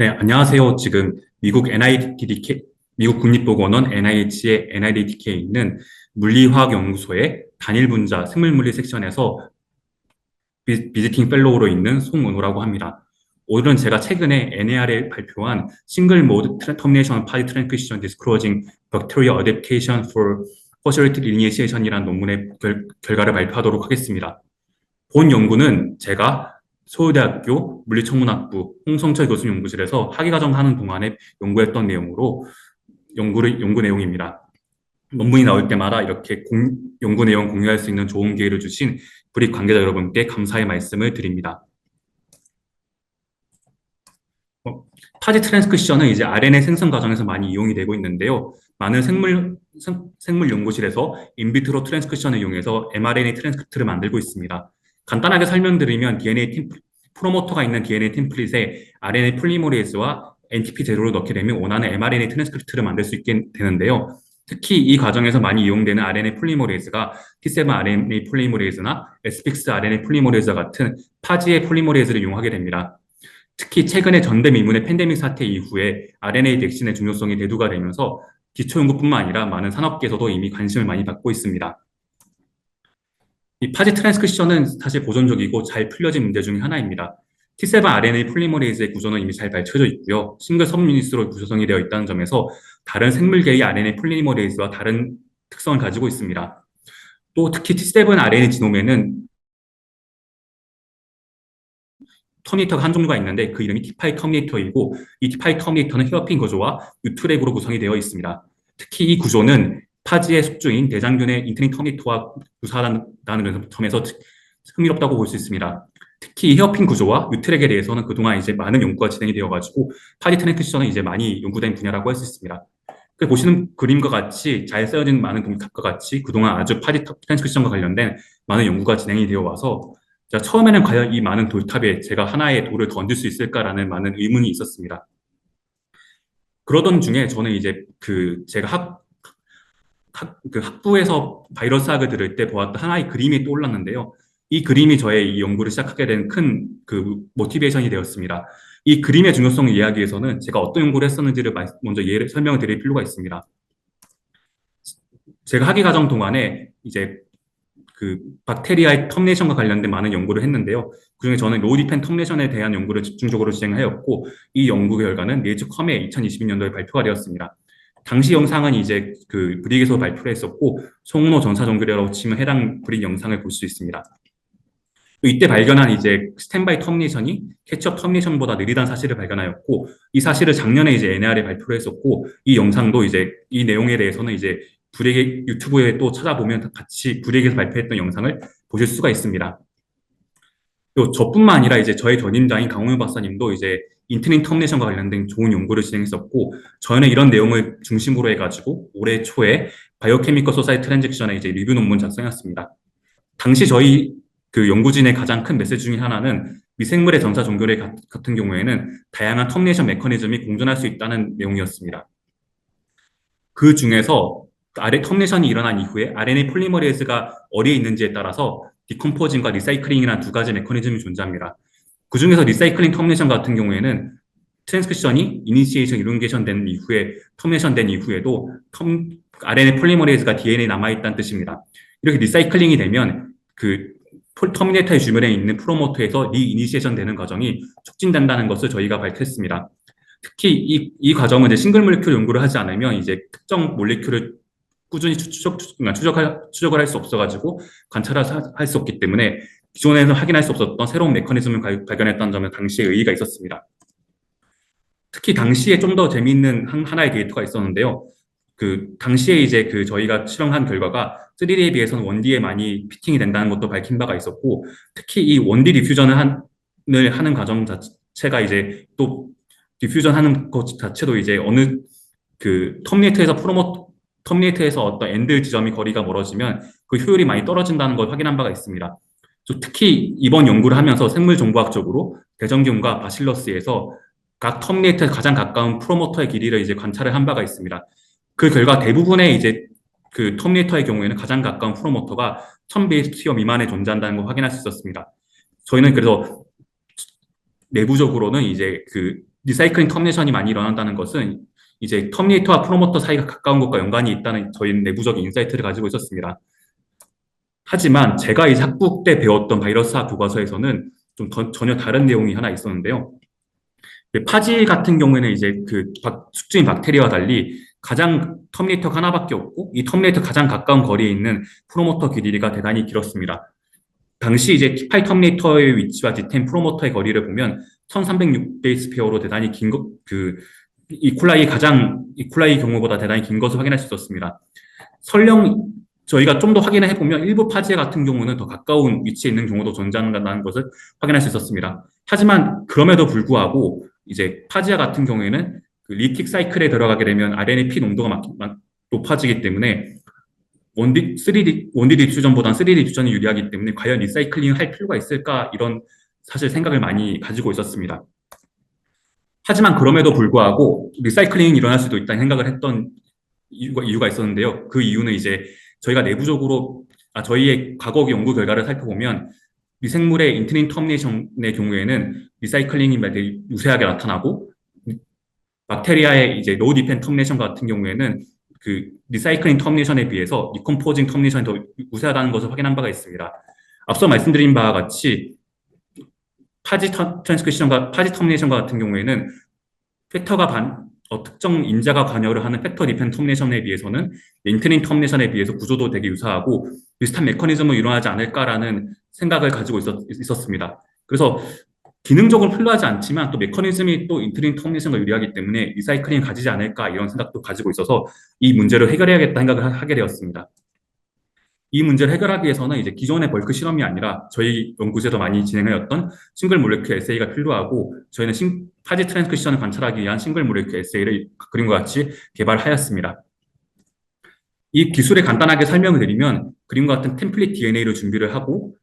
네, 안녕하세요. 지금 미국 NIDK, 미국 국립보건원 NIH의 NIDK에 있는 물리화학연구소의 단일 분자 생물물리 섹션에서 비, 비지팅 펠로우로 있는 송은호라고 합니다. 오늘은 제가 최근에 NAR에 발표한 싱글 모드 터미네이션 파리 트랜크션 디스크로징 bacterial adaptation for fossility lineation이라는 논문의 결, 결과를 발표하도록 하겠습니다. 본 연구는 제가 서울대학교 물리천문학부 홍성철 교수 연구실에서 학위과정 하는 동안에 연구했던 내용으로 연구를, 연구 내용입니다. 논문이 나올 때마다 이렇게 공, 연구 내용 공유할 수 있는 좋은 기회를 주신 브릭 관계자 여러분께 감사의 말씀을 드립니다. 어, 파지 트랜스크션은 이제 RNA 생성 과정에서 많이 이용이 되고 있는데요. 많은 생물, 생, 생물 연구실에서 인비트로 트랜스크션을 이용해서 mRNA 트랜스크립트를 만들고 있습니다. 간단하게 설명드리면 DNA 팀, 프로모터가 있는 DNA 템플릿에 RNA 폴리모레이즈와 NTP 제로를 넣게 되면 원하는 mRNA 트랜스크립트를 만들 수 있게 되는데요. 특히 이 과정에서 많이 이용되는 RNA 폴리모레이즈가 T7 RNA 폴리모레이즈나 SPX RNA 폴리모레이즈 같은 파지의 폴리모레이즈를 이용하게 됩니다. 특히 최근에 전대미문의 팬데믹 사태 이후에 RNA 백신의 중요성이 대두가 되면서 기초 연구뿐만 아니라 많은 산업계에서도 이미 관심을 많이 받고 있습니다. 이 파지 트랜스크립션은 사실 보존적이고 잘 풀려진 문제 중의 하나입니다. T7 RNA 폴리머레이즈의 구조는 이미 잘 밝혀져 있고요. 싱글 섬유니스로 구성이 되어 있다는 점에서 다른 생물계의 RNA 폴리머레이즈와 다른 특성을 가지고 있습니다. 또 특히 T7 RNA 지노메는 터미네이터가 한 종류가 있는데 그 이름이 T5 터미네이터이고 이 T5 터미네이터는 헤어핀 구조와 유트렉으로 구성이 되어 있습니다. 특히 이 구조는 파지의 숙주인 대장균의 인트린 터미토와 유사하다는 점에서 흥미롭다고 볼 수 있습니다. 특히 헤어핀 구조와 유트렉에 대해서는 그동안 이제 많은 연구가 진행이 되어가지고 파지 트랜크션은 이제 많이 연구된 분야라고 할 수 있습니다. 그 보시는 그림과 같이 잘 쓰여진 많은 동탑과 같이 그동안 아주 파지 트랜스크션과 관련된 많은 연구가 진행이 되어 와서 처음에는 과연 이 많은 돌탑에 제가 하나의 돌을 던질 수 있을까라는 많은 의문이 있었습니다. 그러던 중에 저는 이제 그 제가 학, 학, 그 학부에서 바이러스 학을 들을 때 보았던 하나의 그림이 떠올랐는데요. 이 그림이 저의 이 연구를 시작하게 된 큰 그 모티베이션이 되었습니다. 이 그림의 중요성을 이해하기 위해서는 제가 어떤 연구를 했었는지를 먼저 예를 설명을 드릴 필요가 있습니다. 제가 학위 과정 동안에 이제 그 박테리아의 텀네이션과 관련된 많은 연구를 했는데요. 그중에 저는 로디펜 텀네이션에 대한 연구를 집중적으로 진행하였고 이 연구 결과는 네이처 컴에 2022년도에 발표가 되었습니다. 당시 영상은 이제 그 브릭에서 발표를 했었고 송로 전사정규례라고 치면 해당 브릭 영상을 볼 수 있습니다. 이때 발견한 이제 스탠바이 터미네이션이 캐치업 터미네이션보다 느리다는 사실을 발견하였고 이 사실을 작년에 이제 NR에 발표를 했었고 이 영상도 이제 이 내용에 대해서는 이제 브릭의 유튜브에 또 찾아보면 같이 브릭에서 발표했던 영상을 보실 수가 있습니다. 또 저뿐만 아니라 이제 저의 전임자인 강호윤 박사님도 이제 인트린 터미네이션과 관련된 좋은 연구를 진행했었고 저희는 이런 내용을 중심으로 해가지고 올해 초에 바이오케미컬 소사이 트랜잭션에 이제 리뷰 논문 작성했습니다. 당시 저희 그 연구진의 가장 큰 메시지 중에 하나는 미생물의 전사 종결에 같은 경우에는 다양한 터미네이션 메커니즘이 공존할 수 있다는 내용이었습니다. 그 중에서 아래 터미네이션이 일어난 이후에 RNA 폴리머레이즈가 어디에 있는지에 따라서 디컴포징과 리사이클링이라는 두 가지 메커니즘이 존재합니다. 그 중에서 리사이클링 터미네이션 같은 경우에는 트랜스크션이 이니시에이션 이룬게이션 된 이후에 터미네이션 된 이후에도 텀, RNA 폴리머레이즈가 DNA에 남아있다는 뜻입니다. 이렇게 리사이클링이 되면 그 터미네이터의 주변에 있는 프로모터에서 리이니시에이션 되는 과정이 촉진된다는 것을 저희가 밝혔습니다. 특히 이, 이 과정은 이제 싱글 몰레큘 연구를 하지 않으면 이제 특정 몰레큘을 꾸준히 추적, 추적할, 추적을 할 수 없어가지고 관찰할 수 없기 때문에 기존에는 확인할 수 없었던 새로운 메커니즘을 발견했다는 점에 당시에 의의가 있었습니다. 특히 당시에 좀 더 재미있는 하나의 데이터가 있었는데요. 그 당시에 이제 그 저희가 실험한 결과가 3D에 비해서는 1D에 많이 피팅이 된다는 것도 밝힌 바가 있었고 특히 이 1D 디퓨전을 한, 을 하는 과정 자체가 이제 또 디퓨전 하는 것 자체도 이제 어느 그 터미네이터에서 프로모 터미네이터에서 어떤 엔드 지점이 거리가 멀어지면 그 효율이 많이 떨어진다는 걸 확인한 바가 있습니다. 특히 이번 연구를 하면서 생물정보학적으로 대정균과 바실러스에서 각 터미네이터에 가장 가까운 프로모터의 길이를 이제 관찰을 한 바가 있습니다. 그 결과 대부분의 이제 그 터미네이터의 경우에는 가장 가까운 프로모터가 1000베이스 미만에 존재한다는 걸 확인할 수 있었습니다. 저희는 그래서 내부적으로는 이제 그 리사이클링 터미네이션이 많이 일어난다는 것은 이제 터미네이터와 프로모터 사이가 가까운 것과 연관이 있다는 저희 내부적인 인사이트를 가지고 있었습니다. 하지만 제가 이제 학부 때 배웠던 바이러스학 교과서에서는 좀 더- 전혀 다른 내용이 하나 있었는데요. 그 파지 같은 경우에는 이제 그 박- 숙주인 박테리아와 달리 가장 터미네이터가 하나밖에 없고 이 터미네이터 가장 가까운 거리에 있는 프로모터 길이가 대단히 길었습니다. 당시 이제 T8 터미네이터의 위치와 D10 프로모터의 거리를 보면 1306 베이스 페어로 대단히 긴 것, 그, 이콜라이 가장, 이콜라이 경우보다 대단히 긴 것을 확인할 수 있었습니다. 설령 저희가 좀 더 확인을 해보면 일부 파지에 같은 경우는 더 가까운 위치에 있는 경우도 존재한다는 것을 확인할 수 있었습니다. 하지만 그럼에도 불구하고 이제 파지아 같은 경우에는 그 리틱 사이클에 들어가게 되면 RNA 피 농도가 막, 막 높아지기 때문에 원디 3D 원디 디퓨전보다는 3D 디퓨전이 유리하기 때문에 과연 리사이클링 할 필요가 있을까 이런 사실 생각을 많이 가지고 있었습니다. 하지만 그럼에도 불구하고 리사이클링이 일어날 수도 있다는 생각을 했던 이유가, 이유가 있었는데요. 그 이유는 이제 저희가 내부적으로 아, 저희의 과거 연구 결과를 살펴보면 미생물의 인트린 터미네이션의 경우에는 리사이클링이 매우 유세하게 나타나고 박테리아의 이제 노 디펜 터미네이션 같은 경우에는 그 리사이클링 터미네이션에 비해서 디컴포징 터미네이션이 더 우세하다는 것을 확인한 바가 있습니다. 앞서 말씀드린 바와 같이 파지 트랜스크리션과 파지 터미네이션과 같은 경우에는 팩터가 반, 어, 특정 인자가 관여를 하는 팩터 디펜 터미네이션에 비해서는 인트린 터미네이션에 비해서 구조도 되게 유사하고 비슷한 메커니즘을 일어나지 않을까라는 생각을 가지고 있었, 있었습니다. 그래서 기능적으로 필요하지 않지만 또 메커니즘이 또 인트린 터미네이션과 유리하기 때문에 리사이클링 가지지 않을까 이런 생각도 가지고 있어서 이 문제를 해결해야겠다 생각을 하- 하게 되었습니다. 이 문제를 해결하기 위해서는 이제 기존의 벌크 실험이 아니라 저희 연구소에서 많이 진행하였던 싱글 몰레큐 에세이가 필요하고 저희는 싱, 파지 트랜스크리션을 관찰하기 위한 싱글 몰레큐 에세이를 그림과 같이 개발하였습니다. 이 기술을 간단하게 설명을 드리면 그림과 같은 템플릿 DNA를 준비를 하고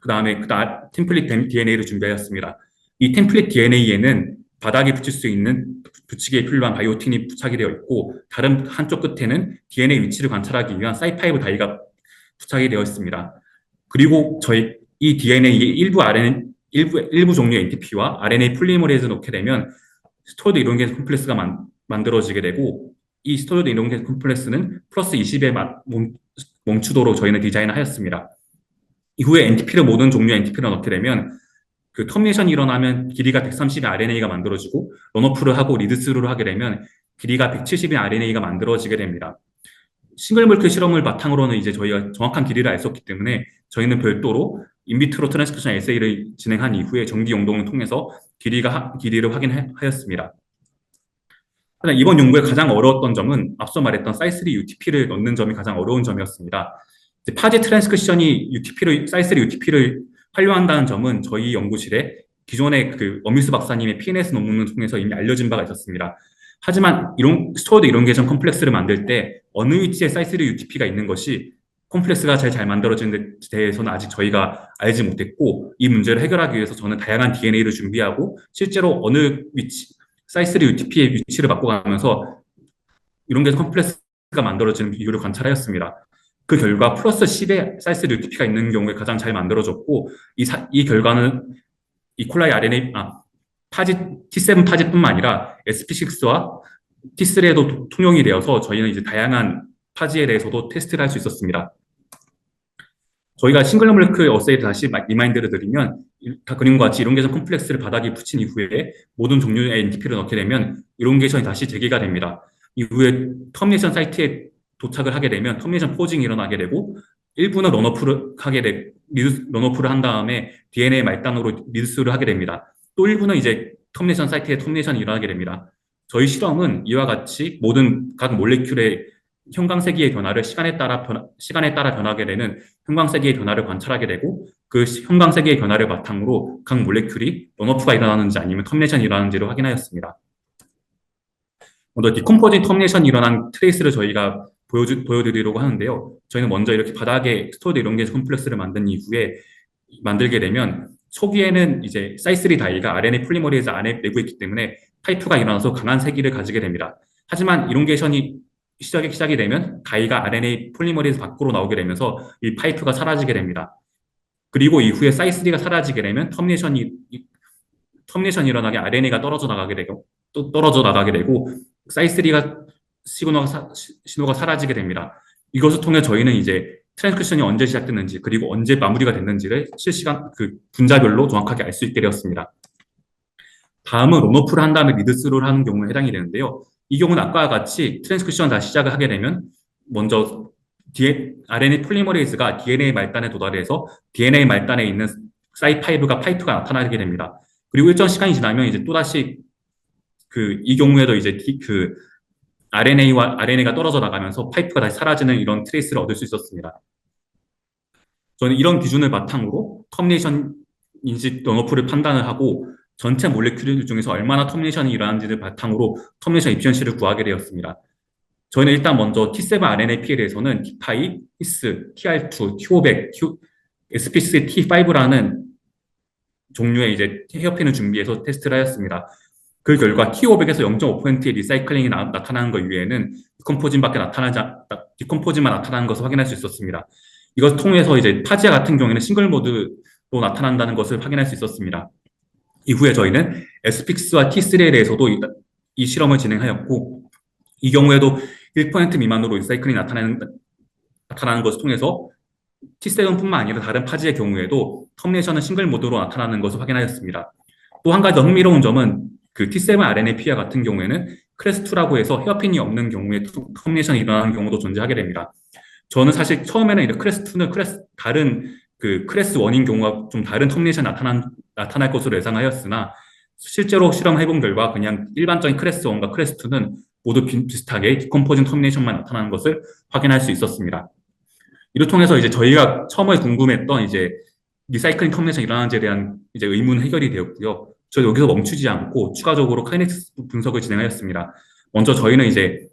그 다음에 그 다음 템플릿 DNA를 준비하였습니다. 이 템플릿 DNA에는 바닥에 붙일 수 있는 붙이기에 필요한 바이오틴이 부착이 되어 있고 다른 한쪽 끝에는 DNA 위치를 관찰하기 위한 사이파이브 다이가 부착이 되어 있습니다. 그리고 저희 이 DNA의 일부 RNA 일부 일부 종류의 NTP와 RNA 폴리머레이즈 넣게 되면 스토어드 이론계 콤플렉스가 만, 만들어지게 되고 이 스토어드 이론계 콤플렉스는 플러스 20에 멈, 멈추도록 저희는 디자인을 하였습니다. 이후에 NTP를 모든 종류의 NTP를 넣게 되면 그 터미네이션이 일어나면 길이가 130의 RNA가 만들어지고 런오프를 하고 리드스루를 하게 되면 길이가 170의 RNA가 만들어지게 됩니다. 싱글몰크 실험을 바탕으로는 이제 저희가 정확한 길이를 알 수 없기 때문에 저희는 별도로 인비트로 트랜스크리션 에세이를 진행한 이후에 전기 용동을 통해서 길이가 길이를 확인하였습니다. 하지만 이번 연구의 가장 어려웠던 점은 앞서 말했던 사이3 UTP를 넣는 점이 가장 어려운 점이었습니다. 파지 트랜스크리션이 UTP를 사이3 UTP를 활용한다는 점은 저희 연구실에 기존의 그 어미스 박사님의 PNS 논문을 통해서 이미 알려진 바가 있었습니다. 하지만 이런 스토어드 이론계션 컴플렉스를 만들 때 어느 위치에 사이스 UTP가 있는 것이 컴플렉스가 잘잘 만들어지는 데 대해서는 아직 저희가 알지 못했고 이 문제를 해결하기 위해서 저는 다양한 DNA를 준비하고 실제로 어느 위치 사이스 UTP의 위치를 바꿔가면서 이론계션 컴플렉스가 만들어지는 이유를 관찰하였습니다. 그 결과 플러스 10의 사이스 UTP가 있는 경우에 가장 잘 만들어졌고 이, 사, 이 결과는 이콜라이 RNA 아 파지 T7 파지뿐만 아니라 SP6와 T3에도 통용이 되어서 저희는 이제 다양한 파지에 대해서도 테스트를 할 수 있었습니다. 저희가 싱글 몰레크 어세이를 다시 리마인드를 드리면 다 그림과 같이 이론계션 컴플렉스를 바닥에 붙인 이후에 모든 종류의 NTP를 넣게 되면 이론계션이 다시 재개가 됩니다. 이후에 터미네이션 사이트에 도착을 하게 되면 터미네이션 포징이 일어나게 되고 일부는 런오프를 하게 되 런오프를 한 다음에 DNA 말단으로 리드스를 하게 됩니다. 또 일부는 이제 터미네이션 사이트에 터미네이션이 일어나게 됩니다. 저희 실험은 이와 같이 모든 각 몰레큘의 형광세기의 변화를 시간에 따라 변화, 시간에 따라 변하게 되는 형광세기의 변화를 관찰하게 되고 그 형광세기의 변화를 바탕으로 각 몰레큘이 런오프가 일어나는지 아니면 터미네이션이 일어나는지를 확인하였습니다. 먼저 디컴포징 터미네이션이 일어난 트레이스를 저희가 보여주, 보여드리려고 하는데요. 저희는 먼저 이렇게 바닥에 스토어드 이론계 컴플렉스를 만든 이후에 만들게 되면 초기에는 이제 사이3 다이가 RNA 폴리머리에서 안에 내부에 있기 때문에 파이프가 일어나서 강한 세기를 가지게 됩니다. 하지만 이론게이션이 시작이, 시작이 되면 다이가 RNA 폴리머리에서 밖으로 나오게 되면서 이 파이프가 사라지게 됩니다. 그리고 이후에 사이3가 사라지게 되면 터미네이션이 터미네이션이 일어나게 RNA가 떨어져 나가게 되고 또 떨어져 나가게 되고 사이3가 신호가, 사, 신호가 사라지게 됩니다. 이것을 통해 저희는 이제 트랜스크션이 언제 시작됐는지 그리고 언제 마무리가 됐는지를 실시간 그 분자별로 정확하게 알 수 있게 되었습니다. 다음은 론오프를 한 다음에 리드스루를 하는 경우에 해당이 되는데요. 이 경우는 아까와 같이 트랜스크션 다시 시작을 하게 되면 먼저 RNA 폴리머레이즈가 DNA 말단에 도달해서 DNA 말단에 있는 사이5가 파이프가 나타나게 됩니다. 그리고 일정 시간이 지나면 이제 또다시 그 이 경우에도 이제 그 RNA와 RNA가 떨어져 나가면서 파이프가 다시 사라지는 이런 트레이스를 얻을 수 있었습니다. 저는 이런 기준을 바탕으로 터미네이션 인식 런오프를 판단을 하고 전체 몰레큘 중에서 얼마나 터미네이션이 일어나는지를 바탕으로 터미네이션 입시언시를 구하게 되었습니다. 저희는 일단 먼저 T7 RNA-P에 대해서는 T5, 히스, TR2, T500, T, SPC T5라는 종류의 이제 헤어핀을 준비해서 테스트를 하였습니다. 그 결과 T500에서 0.5%의 리사이클링이 나, 타나는 것 이외에는 디컴포진밖에 나타나지 디컴포진만 나타나는 것을 확인할 수 있었습니다. 이것을 통해서 이제 파지아 같은 경우에는 싱글 모드로 나타난다는 것을 확인할 수 있었습니다. 이후에 저희는 SPX와 T3에 대해서도 이, 이 실험을 진행하였고 이 경우에도 1% 미만으로 리사이클링이 나타나는, 나타나는 것을 통해서 T7뿐만 아니라 다른 파지의 경우에도 터미네이션은 싱글 모드로 나타나는 것을 확인하였습니다. 또 한 가지 더 흥미로운 점은 그 T7 RNA 피아 같은 경우에는 크레스2라고 해서 헤어핀이 없는 경우에 터미네이션이 일어나는 경우도 존재하게 됩니다. 저는 사실 처음에는 이제 크레스2는 크레스, 다른 그 크레스 1인 경우가 좀 다른 터미네이션이 나타난, 나타날 것으로 예상하였으나 실제로 실험해본 결과 그냥 일반적인 크레스 1과 크레스 2는 모두 비슷하게 디컴포진 터미네이션만 나타나는 것을 확인할 수 있었습니다. 이를 통해서 이제 저희가 처음에 궁금했던 이제 리사이클링 터미네이션 일어나는지에 대한 이제 의문 해결이 되었고요. 저 여기서 멈추지 않고 추가적으로 카이넥스 분석을 진행하였습니다. 먼저 저희는 이제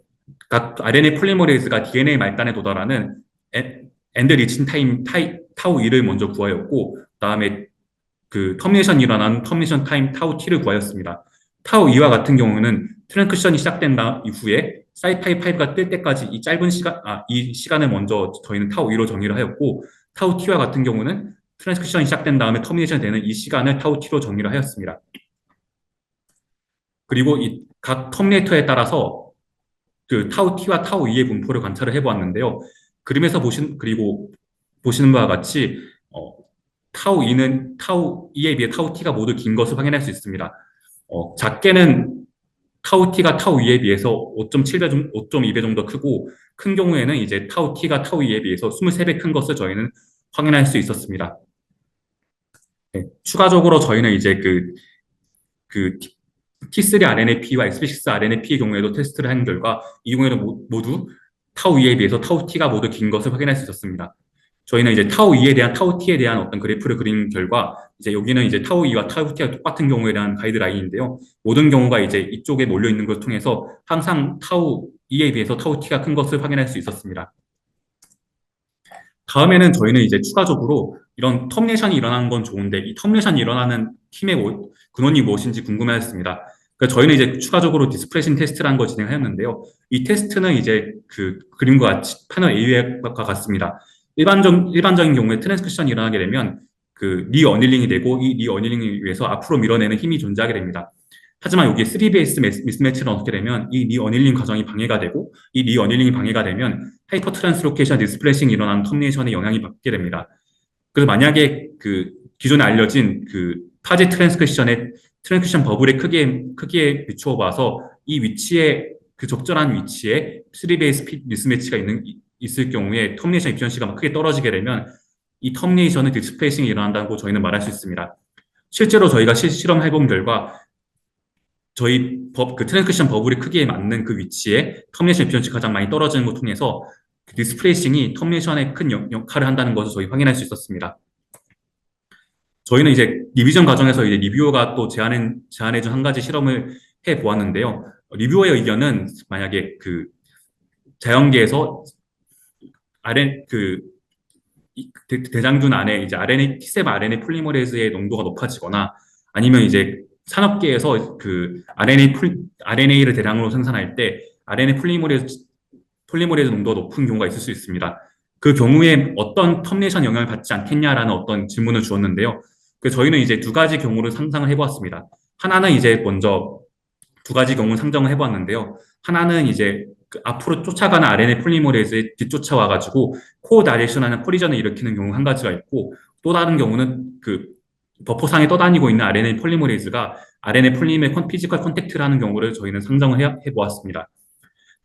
각 RNA 폴리머레이즈가 DNA 말단에 도달하는 엔드 리친 타임 타이, 타우 2를 먼저 구하였고 그다음에 그 터미네이션 일어난 터미네이션 타임 타우 t를 구하였습니다. 타우 2와 같은 경우는 트랜크션이 시작된 이후에 사이파이 5가 뜰 때까지 이 짧은 시간, 아, 이 시간을 먼저 저희는 타우 2로 정의를 하였고, 타우 t와 같은 경우는 트랜스크션이 시작된 다음에 터미네이션 되는 이 시간을 타우 t로 정의를 하였습니다. 그리고 이 각 터미네이터에 따라서 그 타우 t와 타우 2의 분포를 관찰을 해보았는데요. 그림에서 보신, 그리고 보시는 바와 같이, 어, 타우 2는 타우 2에 비해 타우 t가 모두 긴 것을 확인할 수 있습니다. 어, 작게는 타우 t가 타우 2에 비해서 5.7배 정도, 5.2배 정도 크고 큰 경우에는 이제 타우 t가 타우 2에 비해서 23배 큰 것을 저희는 확인할 수 있었습니다. 네, 추가적으로 저희는 이제 그, 그 T3 RNA-P와 XP6 RNA-P의 경우에도 테스트를 한 결과 이 경우에도 모두 타우 2에 비해서 타우 t가 모두 긴 것을 확인할 수 있었습니다. 저희는 이제 타우 2에 대한 타우 t에 대한 어떤 그래프를 그린 결과 이제 여기는 이제 타우 2와 타우 t가 똑같은 경우에 대한 가이드라인인데요. 모든 경우가 이제 이쪽에 몰려 있는 것을 통해서 항상 타우 2에 비해서 타우 t가 큰 것을 확인할 수 있었습니다. 다음에는 저희는 이제 추가적으로 이런 터미네이션이 일어나는 건 좋은데 이 터미네이션이 일어나는 팀의 뭐, 근원이 무엇인지 궁금해했습니다. 그러니까 저희는 이제 추가적으로 디스프레신 테스트라는 걸 진행하였는데요. 이 테스트는 이제 그 그림과 같이 패널 A와 같습니다. 일반적, 일반적인 경우에 트랜스크션이 일어나게 되면 그 리어닐링이 되고 이 리어닐링을 위해서 앞으로 밀어내는 힘이 존재하게 됩니다. 하지만 여기 3베이스 미스매치를 어떻게 되면 이 리어닐링 과정이 방해가 되고 이 리어닐링이 방해가 되면 하이퍼 트랜스로케이션 디스플레싱이 일어나는 터미네이션에 영향이 받게 됩니다. 그래서 만약에 그 기존에 알려진 그 파제 트랜스크션의 트랜스크션 버블의 크기에 크기에 비추어 봐서 이 위치에 그 적절한 위치에 3베이스 미스매치가 있는 있을 경우에 터미네이션 입전시가 크게 떨어지게 되면 이 터미네이션의 디스플레이싱이 일어난다고 저희는 말할 수 있습니다. 실제로 저희가 실험해본 결과 저희 버, 그 트랜스크션 버블의 크기에 맞는 그 위치에 터미네이션 입전시 가장 많이 떨어지는 것 통해서 그 디스플레이싱이 터미네이션에 큰 역, 역할을 한다는 것을 저희 확인할 수 있었습니다. 저희는 이제 리비전 과정에서 이제 리뷰어가 또 제안해, 제안해준 한 가지 실험을 해 보았는데요. 리뷰어의 의견은 만약에 그 자연계에서 RN 그 대장균 안에 이제 RNA T7 RNA 폴리머레이즈의 농도가 높아지거나 아니면 이제 산업계에서 그 RNA 폴, RNA를 대량으로 생산할 때 RNA 폴리머레이즈 폴리머레이즈 농도가 높은 경우가 있을 수 있습니다. 그 경우에 어떤 터미네이션 영향을 받지 않겠냐라는 어떤 질문을 주었는데요. 그 저희는 이제 두 가지 경우를 상상을 해보았습니다. 하나는 이제 먼저 두 가지 경우 상정을 해보았는데요. 하나는 이제 그 앞으로 쫓아가는 RNA 폴리머레이즈에 뒤쫓아와가지고 코다이레이션하는 코리전을 일으키는 경우 한 가지가 있고 또 다른 경우는 그 버퍼상에 떠다니고 있는 RNA 폴리머레이즈가 RNA 컨- 피지컬 컨택트를 하는 경우를 저희는 상정을 해, 해보았습니다.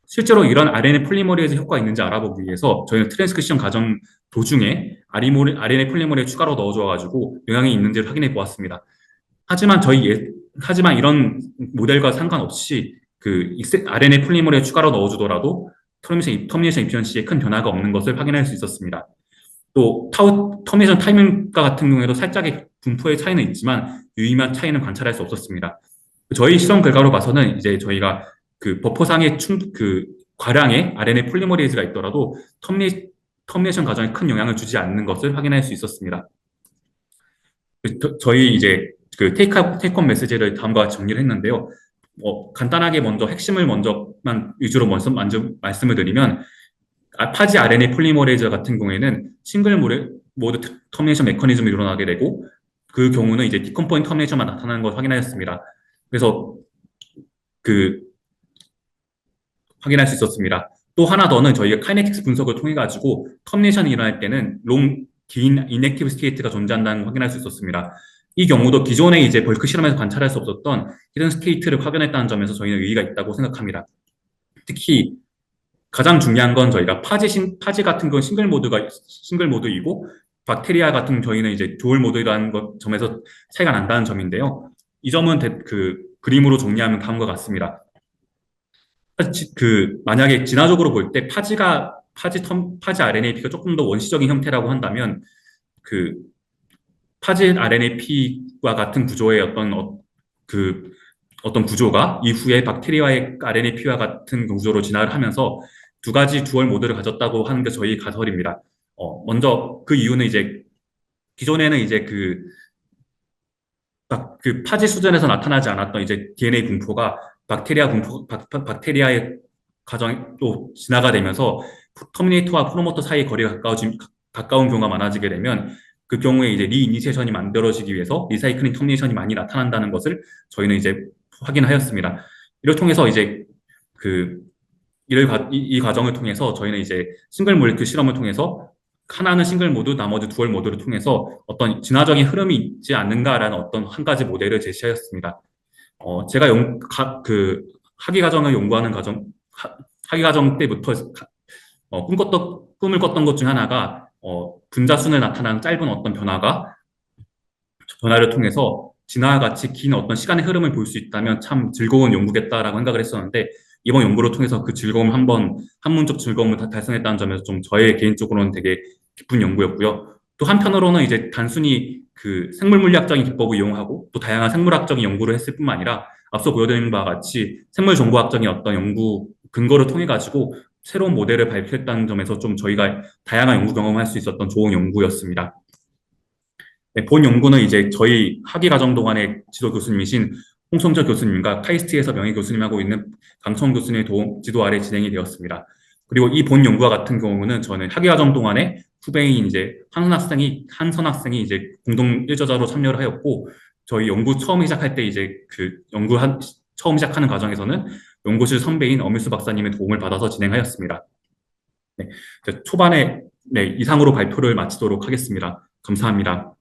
실제로 이런 RNA 폴리머레이즈 효과가 있는지 알아보기 위해서 저희는 트랜스크리션 과정 도중에 RNA 폴리머레이즈 추가로 넣어줘가지고 영향이 있는지를 확인해 보았습니다. 하지만 저희 예, 하지만 이런 모델과 상관없이 그 RNA 폴리머레이즈 추가로 넣어주더라도 터미네이션, 터미네이션 입시언시에 큰 변화가 없는 것을 확인할 수 있었습니다. 또 타우, 터미네이션 타이밍과 같은 경우에도 살짝의 분포의 차이는 있지만 유의미한 차이는 관찰할 수 없었습니다. 저희 실험 결과로 봐서는 이제 저희가 그 버퍼상의 충, 그 과량의 RNA 폴리머레이즈가 있더라도 터미네, 터미네이션 과정에 큰 영향을 주지 않는 것을 확인할 수 있었습니다. 그 저- 저희 이제 그 테이크 테이크홈 메시지를 다음과 같이 정리를 했는데요. 뭐 간단하게 먼저 핵심을 먼저만 위주로 먼저 먼저 말씀을 드리면 아, 파지 RNA 폴리머레이즈 같은 경우에는 싱글 모드, 모드 터미네이션 메커니즘이 일어나게 되고 그 경우는 이제 디컴포인 터미네이션만 나타나는 걸 확인하였습니다. 그래서 그 확인할 수 있었습니다. 또 하나 더는 저희가 카이네틱스 분석을 통해 가지고 터미네이션이 일어날 때는 롱 긴 인액티브 스테이트가 존재한다는 걸 확인할 수 있었습니다. 이 경우도 기존에 이제 벌크 실험에서 관찰할 수 없었던 히든 스테이트를 확인했다는 점에서 저희는 의의가 있다고 생각합니다. 특히 가장 중요한 건 저희가 파지 신, 파지 같은 건 싱글 모드가 싱글 모드이고 박테리아 같은 저희는 이제 듀얼 모드라는 것 점에서 차이가 난다는 점인데요. 이 점은 대- 그 그림으로 정리하면 다음과 같습니다. 그 만약에 진화적으로 볼 때 파지가 파지 텀 파지 RNAP가 조금 더 원시적인 형태라고 한다면 그 파지 RNAP와 같은 구조의 어떤 어, 그 어떤 구조가 이후에 박테리아의 RNAP와 같은 구조로 진화를 하면서 두 가지 듀얼 모드를 가졌다고 하는 게 저희 가설입니다. 어, 먼저 그 이유는 이제 기존에는 이제 그, 박, 그 파지 수준에서 나타나지 않았던 이제 DNA 분포가 박테리아 분포, 박, 박테리아의 과정도 진화가 되면서 터미네이터와 프로모터 사이의 거리가 가까워진, 가까운 경우가 많아지게 되면 그 경우에 이제 리이니시에이션이 만들어지기 위해서 리사이클링 터미네이션이 많이 나타난다는 것을 저희는 이제 확인하였습니다. 이를 통해서 이제 그 이를 가- 이, 이 과정을 통해서 저희는 이제 싱글 몰리큐 실험을 통해서 하나는 싱글 모드, 나머지 두얼 모드를 통해서 어떤 진화적인 흐름이 있지 않는가라는 어떤 한 가지 모델을 제시하였습니다. 어, 제가 연, 가, 그 학위 과정을 연구하는 과정, 하, 학위 과정 때부터 가- 어, 꿈꿨던 꿈을 꿨던 것 중 하나가 어, 분자 순에 나타나는 짧은 어떤 변화가 변화를 통해서 진화와 같이 긴 어떤 시간의 흐름을 볼 수 있다면 참 즐거운 연구겠다라고 생각을 했었는데 이번 연구를 통해서 그 즐거움 한번 한문적 즐거움을 다 달성했다는 점에서 좀 저의 개인적으로는 되게 기쁜 연구였고요. 또 한편으로는 이제 단순히 그 생물 물리학적인 기법을 이용하고 또 다양한 생물학적인 연구를 했을 뿐만 아니라 앞서 보여드린 바와 같이 생물 정보학적인 어떤 연구 근거를 통해 가지고 새로운 모델을 발표했다는 점에서 좀 저희가 다양한 연구 경험을 할수 있었던 좋은 연구였습니다. 네, 본 연구는 이제 저희 학위 과정 동안의 지도 교수님이신 홍성철 교수님과 카이스트에서 명예 교수님하고 있는 강청 교수님의 도움, 지도 아래 진행이 되었습니다. 그리고 이 본 연구와 같은 경우는 저는 학위 과정 동안에 후배인 이제 한선 학생이 한선 학생이 이제 공동 일저자로 참여를 하였고 저희 연구 처음 시작할 때 이제 그 연구 한 처음 시작하는 과정에서는 연구실 선배인 어미수 박사님의 도움을 받아서 진행하였습니다. 네, 초반에 네, 이상으로 발표를 마치도록 하겠습니다. 감사합니다.